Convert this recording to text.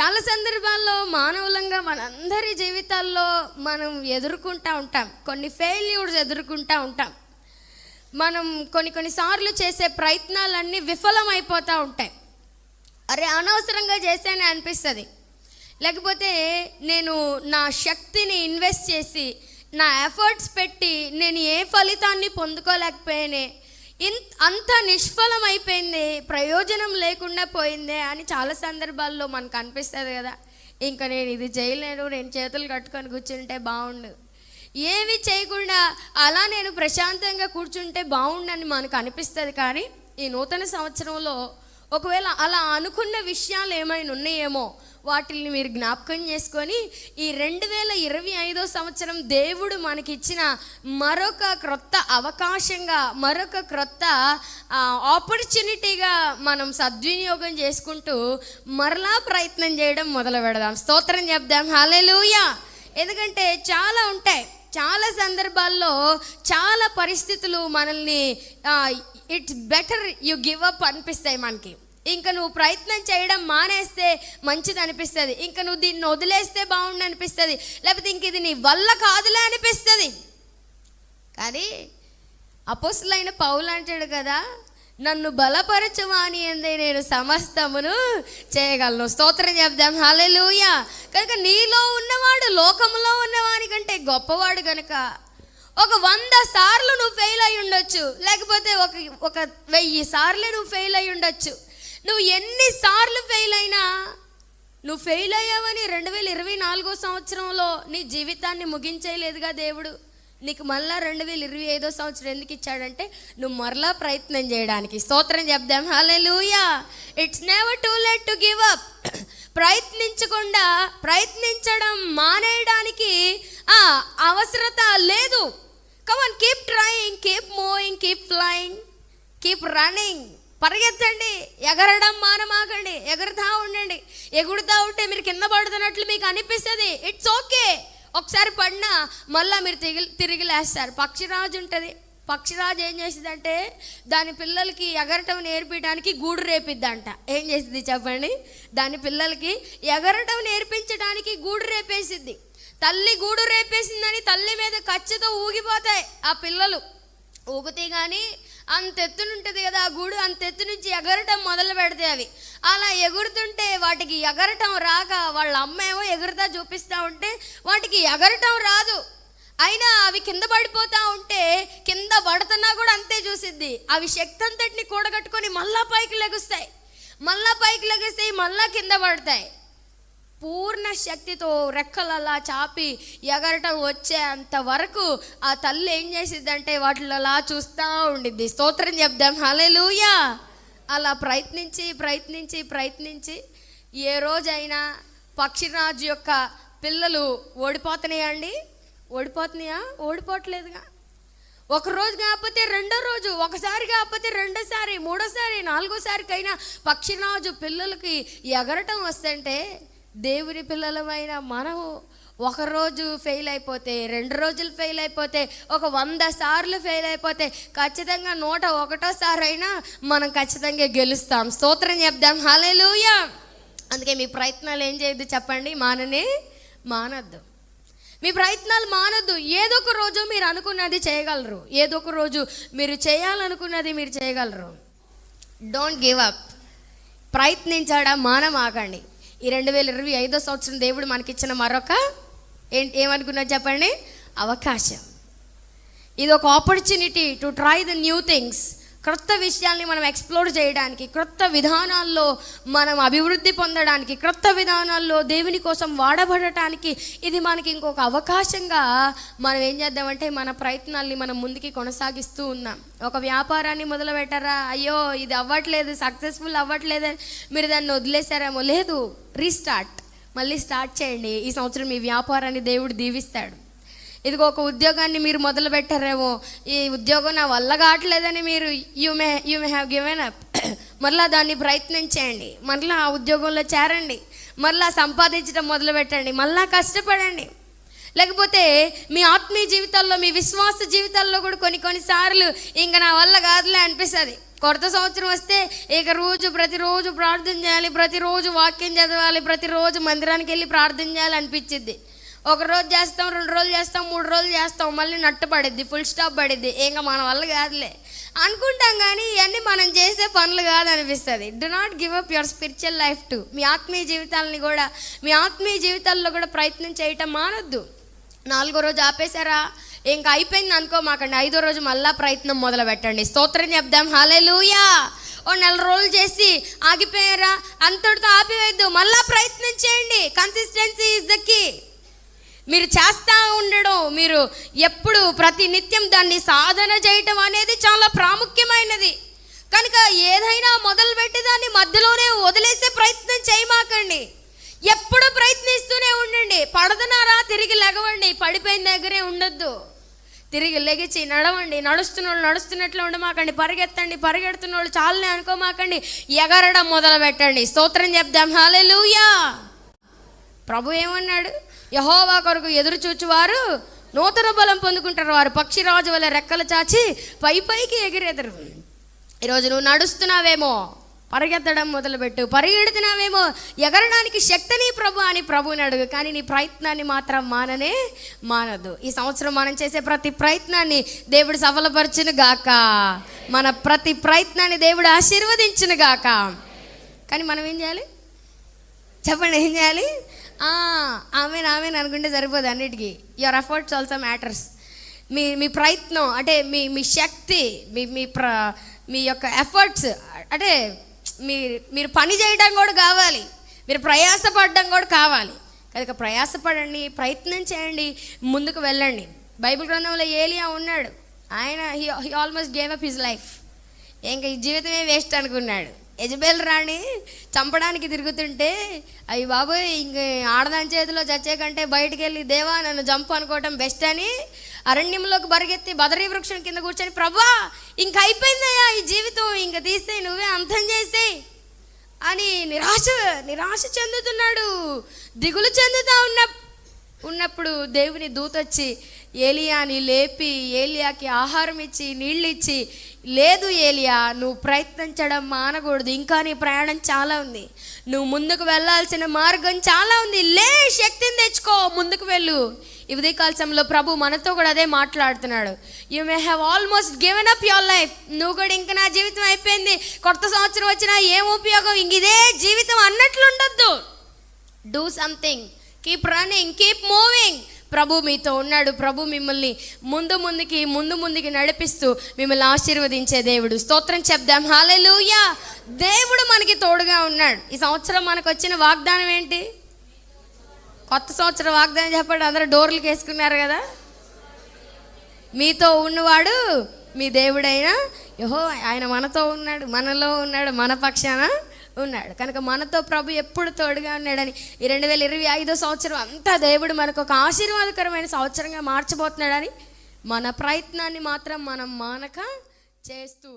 చాలా సందర్భాల్లో మానవులంగా మనందరి జీవితాల్లో మనం ఎదుర్కొంటూ ఉంటాం. కొన్ని ఫెయిల్యూర్స్ ఎదుర్కొంటూ ఉంటాం. మనం కొన్ని కొన్నిసార్లు చేసే ప్రయత్నాలన్నీ విఫలమైపోతూ ఉంటాయి. అరే అనవసరంగా చేశానే అనిపిస్తుంది. లేకపోతే నేను నా శక్తిని ఇన్వెస్ట్ చేసి నా ఎఫర్ట్స్ పెట్టి నేను ఏ ఫలితాన్ని పొందుకోలేకపోయానే అంత నిష్ఫలం అయిపోయింది ప్రయోజనం లేకుండా పోయిందే అని చాలా సందర్భాల్లో మనకు అనిపిస్తుంది కదా. ఇంకా నేను ఇది చేయలేను నేను చేతులు కట్టుకొని కూర్చుంటే బాగుండు ఏమి చేయకుండా అలా నేను ప్రశాంతంగా కూర్చుంటే బాగుండని మనకు అనిపిస్తుంది కానీ ఈ నూతన సంవత్సరంలో ఒకవేళ అలా అనుకున్న విషయాలు ఏమైనా ఉన్నాయేమో వాటిని మీరు జ్ఞాపకం చేసుకొని ఈ రెండు వేల ఇరవై ఐదో సంవత్సరం దేవుడు మనకిచ్చిన మరొక క్రొత్త అవకాశంగా మరొక క్రొత్త ఆపర్చునిటీగా మనం సద్వినియోగం చేసుకుంటూ మరలా ప్రయత్నం చేయడం మొదలు పెడదాం. స్తోత్రం చెప్దాం. హాలేలుయా ఎందుకంటే చాలా ఉంటాయి. చాలా సందర్భాల్లో చాలా పరిస్థితులు మనల్ని it's better you give up అనిపిస్తాయి మనకి. ఇంకా నువ్వు ప్రయత్నం చేయడం మానేస్తే మంచిది అనిపిస్తుంది. ఇంకా నువ్వు దీన్ని వదిలేస్తే బాగుండు అనిపిస్తుంది. లేకపోతే ఇంక ఇది నీ వల్ల కాదులే అనిపిస్తుంది. కానీ అపోసులైన పౌలు అంటాడు కదా నన్ను బలపరచవాని అందే నేను సమస్తమును చేయగలను. స్తోత్రం చెప్దాం. హల్లెలూయ. కనుక నీలో ఉన్నవాడు లోకంలో ఉన్నవాని కంటే గొప్పవాడు కనుక ఒక వంద సార్లు నువ్వు ఫెయిల్ అయి ఉండొచ్చు లేకపోతే ఒక ఒక వెయ్యి సార్లు నువ్వు ఫెయిల్ అయి ఉండొచ్చు నువ్వు ఎన్నిసార్లు ఫెయిల్ అయినా నువ్వు ఫెయిల్ అయ్యావని రెండు వేల ఇరవై నాలుగో సంవత్సరంలో నీ జీవితాన్ని ముగించేయలేదుగా దేవుడు. నీకు మళ్ళా రెండు వేల ఇరవై ఐదో సంవత్సరం ఎందుకు ఇచ్చాడంటే నువ్వు మరలా ప్రయత్నం చేయడానికి. స్తోత్రం చెప్దాం. Hallelujah it's never too late to give up ప్రయత్నించకుండా ప్రయత్నించడం మానేయడానికి ఆ అవసరత లేదు. Come on keep trying keep moving keep flying keep running పరిగెత్తండి ఎగరడం మానమాకండి ఎగురుతా ఉండండి. ఎగురుతా ఉంటే మీరు కింద పడుతున్నట్లు మీకు అనిపిస్తుంది. ఇట్స్ ఓకే ఒకసారి పడినా మళ్ళీ మీరు తిరిగి తిరిగి లేస్తారు. పక్షిరాజు ఉంటుంది. పక్షిరాజు ఏం చేసిందంటే దాని పిల్లలకి ఎగరటం నేర్పించడానికి గూడు రేపిద్దంట. ఏం చేసింది చెప్పండి? దాని పిల్లలకి ఎగరటం నేర్పించడానికి గూడు రేపేసిద్ది. తల్లి గూడు రేపేసిందని తల్లి మీద కచ్చితో ఊగిపోతాయి ఆ పిల్లలు. ఊగితే కానీ అంత ఎత్తునుంటుంది కదా ఆ గూడు అంత ఎత్తు నుంచి ఎగరటం మొదలు పెడతాయి అవి. అలా ఎగురుతుంటే వాటికి ఎగరటం రాక వాళ్ళ అమ్మ ఏమో ఎగురుతా చూపిస్తూ ఉంటే వాటికి ఎగరటం రాదు. అయినా అవి కింద పడిపోతా ఉంటే కింద పడుతున్నా కూడా అంతే చూసిద్ది. అవి శక్తి అంతటిని కూడగట్టుకొని మళ్ళా పైకి లెగుస్తాయి. మళ్ళా పైకి లెగుస్తాయి మళ్ళా కింద పడతాయి. పూర్ణ శక్తితో రెక్కలలా చాపి ఎగరటం వచ్చేంత వరకు ఆ తల్లి ఏం చేసిద్దంటే వాటిలలా అలా చూస్తూ ఉండిద్ది. స్తోత్రం చెప్దాం. హలెలుయా అలా ప్రయత్నించి ప్రయత్నించి ప్రయత్నించి ఏ రోజైనా పక్షిరాజు యొక్క పిల్లలు ఓడిపోతున్నాయా అండి? ఓడిపోతున్నాయా? ఓడిపోవట్లేదుగా. ఒక రోజు కాకపోతే రెండో రోజు ఒకసారి కాకపోతే రెండోసారి మూడోసారి నాలుగోసారికైనా పక్షిరాజు పిల్లలకి ఎగరటం వస్తుంటే దేవుని పిల్లలమైన మనము ఒక రోజు ఫెయిల్ అయిపోతే రెండు రోజులు ఫెయిల్ అయిపోతే ఒక వంద సార్లు ఫెయిల్ అయిపోతే ఖచ్చితంగా నూట ఒకటోసారి అయినా మనం ఖచ్చితంగా గెలుస్తాం. స్తోత్రం చెప్దాం. హల్లెలూయా అందుకే మీ ప్రయత్నాలు ఏం చేయొద్దు చెప్పండి. మాననే మానద్దు. మీ ప్రయత్నాలు మానద్దు. ఏదో ఒక రోజు మీరు అనుకున్నది చేయగలరు. ఏదో ఒక రోజు మీరు చేయాలనుకున్నది మీరు చేయగలరు. డోంట్ గివ్ అప్ ప్రయత్నించడం మానమాకండి. ఈ రెండు వేల ఇరవై ఐదో సంవత్సరం దేవుడు మనకిచ్చిన మరొక ఏంటి ఏమనుకున్నా చెప్పండి? అవకాశం. ఇది ఒక opportunity to try the new things క్రొత్త విషయాల్ని మనం ఎక్స్ప్లోర్ చేయడానికి క్రొత్త విధానాల్లో మనం అభివృద్ధి పొందడానికి క్రొత్త విధానాల్లో దేవుని కోసం వాడబడటానికి ఇది మనకి ఇంకొక అవకాశంగా మనం ఏం చేద్దామంటే మన ప్రయత్నాల్ని మనం ముందుకి కొనసాగిస్తూ ఉన్నాం. ఒక వ్యాపారాన్ని మొదలు పెట్టారా అయ్యో ఇది అవ్వట్లేదు సక్సెస్ఫుల్ అవ్వట్లేదు మీరు దాన్ని వదిలేశారేమో. లేదు రీస్టార్ట్. మళ్ళీ స్టార్ట్ చేయండి. ఈ సంవత్సరం మీ వ్యాపారాన్ని దేవుడు దీవిస్తాడు. ఇదిగో ఒక ఉద్యోగాన్ని మీరు మొదలు పెట్టారేమో ఈ ఉద్యోగం నా వల్ల కావట్లేదని మీరు you may you may have given up మరలా దాన్ని ప్రయత్నం చేయండి. మరలా ఆ ఉద్యోగంలో చేరండి. మరలా సంపాదించడం మొదలు పెట్టండి మళ్ళా కష్టపడండి. లేకపోతే మీ ఆత్మీయ జీవితాల్లో మీ విశ్వాస జీవితాల్లో కూడా కొన్ని కొన్నిసార్లు ఇంకా నా వల్ల కాదులే అనిపిస్తుంది. కొత్త సంవత్సరం వస్తే ఇక రోజు ప్రతిరోజు ప్రార్థన చేయాలి ప్రతిరోజు వాక్యం చదవాలి ప్రతిరోజు మందిరానికి వెళ్ళి ప్రార్థన చేయాలి అనిపించింది ఒక రోజు చేస్తాం రెండు రోజులు చేస్తాం మూడు రోజులు చేస్తాం మళ్ళీ నట్టు పడిద్ది ఫుల్ స్టాప్ పడిద్ది. ఇంకా మన వల్ల కాదులే. అనుకుంటాం కానీ ఇవన్నీ మనం చేసే పనులు కాదు అనిపిస్తుంది do not give up your spiritual life to మీ ఆత్మీయ జీవితాలని కూడా మీ ఆత్మీయ జీవితాల్లో కూడా ప్రయత్నం చేయటం మానొద్దు. నాలుగో రోజు ఆపేశారా? ఇంకా అయిపోయింది అనుకో మాకండి ఐదో రోజు మళ్ళా ప్రయత్నం మొదలు పెట్టండి స్తోత్రం చెప్దాం. లూయా ఓ నెల రోజులు చేసి ఆగిపోయారా? అంతటితో ఆపివేయద్దు మళ్ళా ప్రయత్నం చేయండి. కన్సిస్టెన్సీ ఇస్ ద కీ మీరు చేస్తూ ఉండడం మీరు ఎప్పుడు ప్రతి నిత్యం దాన్ని సాధన చేయటం అనేది చాలా ప్రాముఖ్యమైనది. కనుక ఏదైనా మొదలుపెట్టి దాన్ని మధ్యలోనే వదిలేసే ప్రయత్నం చేయమాకండి. ఎప్పుడు ప్రయత్నిస్తూనే ఉండండి. పడదనారా? తిరిగి లెగవండి పడిపోయిన దగ్గరే ఉండొద్దు. తిరిగి లెగిచి నడవండి. నడుస్తున్న వాళ్ళు నడుస్తున్నట్లు ఉండమాకండి. పరిగెత్తండి. పరిగెడుతున్న వాళ్ళు చాలనే అనుకోమాకండి. ఎగరడం మొదలు పెట్టండి స్తోత్రం చెప్దాం. హాలెలూయా ప్రభు ఏమన్నాడు? యహోవా కొరకు ఎదురు చూచువారు నూతన బలం పొందుకుంటారు. వారు పక్షిరాజు వల్ల రెక్కలు చాచి పై పైకి ఎగిరెదరు. ఈరోజు నువ్వు నడుస్తున్నావేమో పరిగెత్తడం మొదలుపెట్టు. పరిగెడుతున్నావేమో ఎగరడానికి శక్తిని ప్రభు అని ప్రభుని అడుగు. కానీ నీ ప్రయత్నాన్ని మాత్రం మాననే మానదు ఈ సంవత్సరం మనం చేసే ప్రతి ప్రయత్నాన్ని దేవుడు సఫలపరచును గాక. మన ప్రతి ప్రయత్నాన్ని దేవుడు ఆశీర్వదించును గాక. కానీ మనం ఏం చేయాలి? చెప్పండి ఏం చేయాలి? ఆమె ఆమె అనుకుంటే సరిపోదు అన్నిటికీ. యువర్ ఎఫర్ట్స్ ఆల్సో మ్యాటర్స్ మీ మీ ప్రయత్నం అంటే మీ మీ శక్తి మీ మీ ప్ర మీ యొక్క ఎఫర్ట్స్ అంటే మీ మీరు పని చేయడం కూడా కావాలి. మీరు ప్రయాసపడడం కూడా కావాలి. కనుక ప్రయాసపడండి ప్రయత్నం చేయండి ముందుకు వెళ్ళండి. బైబిల్ గ్రంథంలో ఏలియా ఉన్నాడు. ఆయన he he almost gave up his life ఇంకా ఈ జీవితమే వేస్ట్ అనుకున్నాడు. యజబేల్ రాణి చంపడానికి తిరుగుతుంటే అయ్యి బాబోయ్ ఇంక ఆడదాని చేతిలో చచ్చే కంటే బయటికి వెళ్ళి దేవా నన్ను చంపు అనుకోవటం బెస్ట్ అని అరణ్యంలోకి బరిగెత్తి బదరీ వృక్షం కింద కూర్చొని ప్రభా ఇంక అయిపోయిందయ్యా ఈ జీవితం ఇంక తీస్తే నువ్వే అంతం చేసేయ్ అని నిరాశ నిరాశ చెందుతున్నాడు దిగులు చెందుతా ఉన్న ఉన్నప్పుడు దేవుని దూత వచ్చి ఏలియాని లేపి ఏలియాకి ఆహారం ఇచ్చి నీళ్ళు ఇచ్చి లేదు ఏలియా నువ్వు ప్రయత్నించడం మానకూడదు ఇంకా నీ ప్రయాణం చాలా ఉంది. నువ్వు ముందుకు వెళ్ళాల్సిన మార్గం చాలా ఉంది. లే శక్తిని తెచ్చుకో ముందుకు వెళ్ళు. ఈ ఉదయకాల్సంలో ప్రభు మనతో కూడా అదే మాట్లాడుతున్నాడు. You may have almost given up your life నువ్వు కూడా ఇంకా నా జీవితం అయిపోయింది. కొత్త సంవత్సరం వచ్చినా ఏం ఉపయోగం? ఇంక ఇదే జీవితం అన్నట్లుండొద్దు do something keep running keep moving ప్రభు మీతో ఉన్నాడు. ప్రభు మిమ్మల్ని ముందు ముందుకి ముందు ముందుకి నడిపిస్తూ మిమ్మల్ని ఆశీర్వదించే దేవుడు. స్తోత్రం చెప్దాం. హాలెలుయా దేవుడు మనకి తోడుగా ఉన్నాడు. ఈ సంవత్సరం మనకు వచ్చిన వాగ్దానం ఏంటి? కొత్త సంవత్సరం వాగ్దానం చెప్పండి. అందరూ డోర్లకు వేసుకున్నారు కదా? మీతో ఉన్నవాడు మీ దేవుడైనా యహో ఆయన మనతో ఉన్నాడు మనలో ఉన్నాడు మన పక్షాన ఉన్నాడు. కనుక మనతో ప్రభు ఎప్పుడు తోడుగా ఉన్నాడని ఈ రెండు వేల ఇరవై ఐదో సంవత్సరం అంతా దేవుడు మనకు ఒక ఆశీర్వాదకరమైన సంవత్సరంగా మార్చబోతున్నాడని మన ప్రయత్నాన్ని మాత్రం మనం మానక చేస్తూ